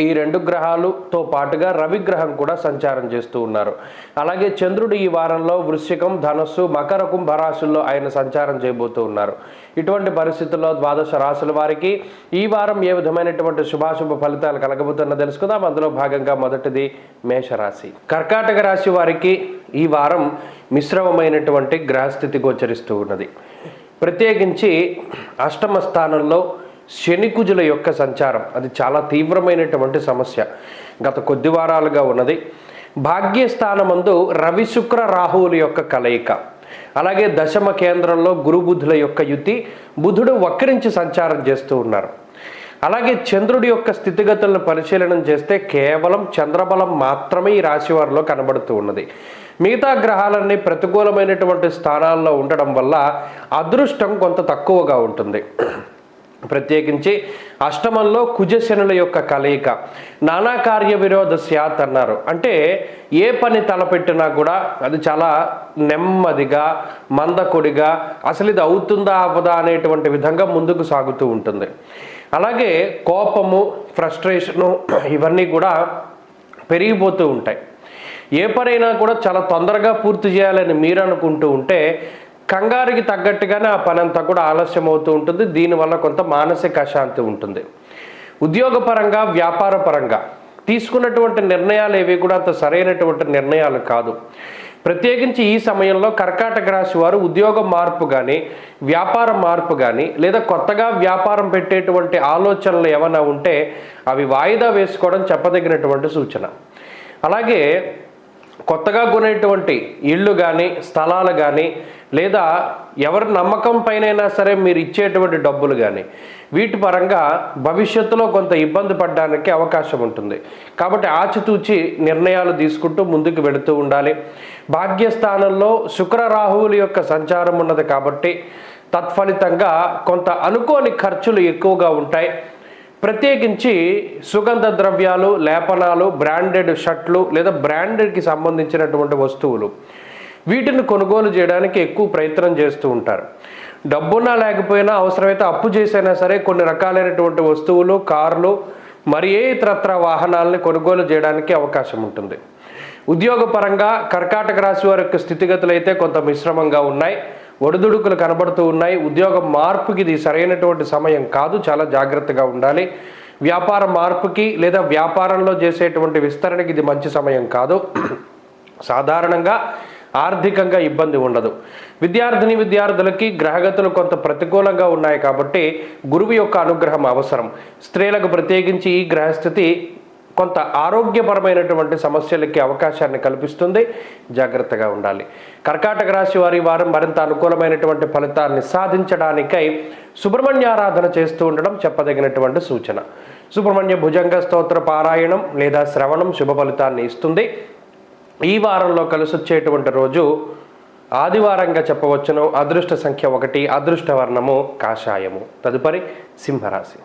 ఈ రెండు గ్రహాలతో పాటుగా రవి గ్రహం కూడా సంచారం చేస్తూ ఉన్నారు. అలాగే చంద్రుడు ఈ వారంలో వృశ్చికం ధనస్సు మకర కుంభ రాశుల్లో ఆయన సంచారం చేయబోతూ ఉన్నారు. ఇటువంటి పరిస్థితుల్లో ద్వాదశ రాశుల వారికి ఈ వారం ఏ విధమైనటువంటి శుభాశుభ ఫలితాలు కలగబోతున్న తెలుసుకుందాం. అందులో భాగంగా మొదటిది మేషరాశి. కర్కాటక రాశి వారికి ఈ వారం మిశ్రమమైనటువంటి గ్రహస్థితి గోచరిస్తూ ఉన్నది. ప్రత్యేకించి అష్టమ స్థానంలో శనికుజుల యొక్క సంచారం. అది చాలా తీవ్రమైనటువంటి సమస్య. గత కొద్ది వారాలుగా ఉన్నది. భాగ్యస్థానమందు రవి శుక్ర రాహువుల యొక్క కలయిక. అలాగే దశమ కేంద్రంలో గురుబుధుల యొక్క యుతి బుధుడు వక్రించి సంచారం చేస్తూ ఉన్నారు. అలాగే చంద్రుడి యొక్క స్థితిగతులను పరిశీలనం చేస్తే కేవలం చంద్రబలం మాత్రమే ఈ రాశి వారిలో కనబడుతూ ఉన్నది. మిగతా గ్రహాలన్నీ ప్రతికూలమైనటువంటి స్థానాల్లో ఉండడం వల్ల అదృష్టం కొంత తక్కువగా ఉంటుంది. ప్రత్యేకించి అష్టమంలో కుజశనుల యొక్క కలయిక. నానా కార్య విరోధ శాత్ అన్నారు. అంటే ఏ పని తలపెట్టినా కూడా అది చాలా నెమ్మదిగా మందకొడిగా అసలు ఇది అవుతుందా అవదా అనేటువంటి విధంగా ముందుకు సాగుతూ ఉంటుంది. అలాగే కోపము ఫ్రస్ట్రేషను ఇవన్నీ కూడా పెరిగిపోతూ ఉంటాయి. ఏ పనైనా కూడా చాలా తొందరగా పూర్తి చేయాలని మీరు అనుకుంటూ ఉంటే కంగారుకి తగ్గట్టుగానే ఆ పనంతా కూడా ఆలస్యం అవుతూ ఉంటుంది. దీనివల్ల కొంత మానసిక అశాంతి ఉంటుంది. ఉద్యోగపరంగా వ్యాపార పరంగా తీసుకున్నటువంటి నిర్ణయాలు ఏవి కూడా అంత సరైనటువంటి నిర్ణయాలు కాదు. ప్రత్యేకించి ఈ సమయంలో కర్కాటక రాశి వారు ఉద్యోగ మార్పు కానీ వ్యాపార మార్పు కానీ లేదా కొత్తగా వ్యాపారం పెట్టేటువంటి ఆలోచనలు ఏమైనా ఉంటే అవి వాయిదా వేసుకోవడం చెప్పదగినటువంటి సూచన. అలాగే కొత్తగా కొనేటువంటి ఇళ్ళు కానీ స్థలాలు కానీ లేదా ఎవరి నమ్మకం పైనైనా సరే మీరు ఇచ్చేటువంటి డబ్బులు కానీ వీటి పరంగా భవిష్యత్తులో కొంత ఇబ్బంది పడడానికి అవకాశం ఉంటుంది. కాబట్టి ఆచితూచి నిర్ణయాలు తీసుకుంటూ ముందుకు వెళుతూ ఉండాలి. భాగ్యస్థానంలో శుక్ర రాహువుల యొక్క సంచారం ఉన్నది కాబట్టి తత్ఫలితంగా కొంత అనుకోని ఖర్చులు ఎక్కువగా ఉంటాయి. ప్రత్యేకించి సుగంధ ద్రవ్యాలు లేపనాలు బ్రాండెడ్ షర్ట్లు లేదా బ్రాండెడ్కి సంబంధించినటువంటి వస్తువులు. వీటిని కొనుగోలు చేయడానికి ఎక్కువ ప్రయత్నం చేస్తూ ఉంటారు. డబ్బున్నా లేకపోయినా అవసరమైతే అప్పు చేసైనా సరే కొన్ని రకాలైనటువంటి వస్తువులు కార్లు మరి ఏ ఇతరత్ర వాహనాలని కొనుగోలు చేయడానికి అవకాశం ఉంటుంది. ఉద్యోగపరంగా కర్కాటక రాశి వారి యొక్క స్థితిగతులు అయితే కొంత మిశ్రమంగా ఉన్నాయి. ఒడిదుడుకులు కనబడుతూ ఉన్నాయి. ఉద్యోగ మార్పుకి ఇది సరైనటువంటి సమయం కాదు. చాలా జాగ్రత్తగా ఉండాలి. వ్యాపార మార్పుకి లేదా వ్యాపారంలో చేసేటువంటి విస్తరణకి ఇది మంచి సమయం కాదు. సాధారణంగా ఆర్థికంగా ఇబ్బంది ఉండదు. విద్యార్థిని విద్యార్థులకి గ్రహగతులు కొంత ప్రతికూలంగా ఉన్నాయి కాబట్టి గురువు యొక్క అనుగ్రహం అవసరం. స్త్రీలకు ప్రత్యేకించి ఈ గ్రహస్థితి కొంత ఆరోగ్యపరమైనటువంటి సమస్యలకి అవకాశాన్ని కల్పిస్తుంది. జాగ్రత్తగా ఉండాలి. కర్కాటక రాశి వారి వారం మరింత అనుకూలమైనటువంటి ఫలితాన్ని సాధించడానికై సుబ్రహ్మణ్యారాధన చేస్తూ ఉండడం చెప్పదగినటువంటి సూచన. సుబ్రహ్మణ్య భుజంగ స్తోత్ర పారాయణం లేదా శ్రవణం శుభ ఫలితాన్ని ఇస్తుంది. ఈ వారంలో కలిసొచ్చేటువంటి రోజు ఆదివారంగా చెప్పవచ్చును. అదృష్ట సంఖ్య ఒకటి అదృష్ట వర్ణము కాషాయము. తదుపరి సింహరాశి.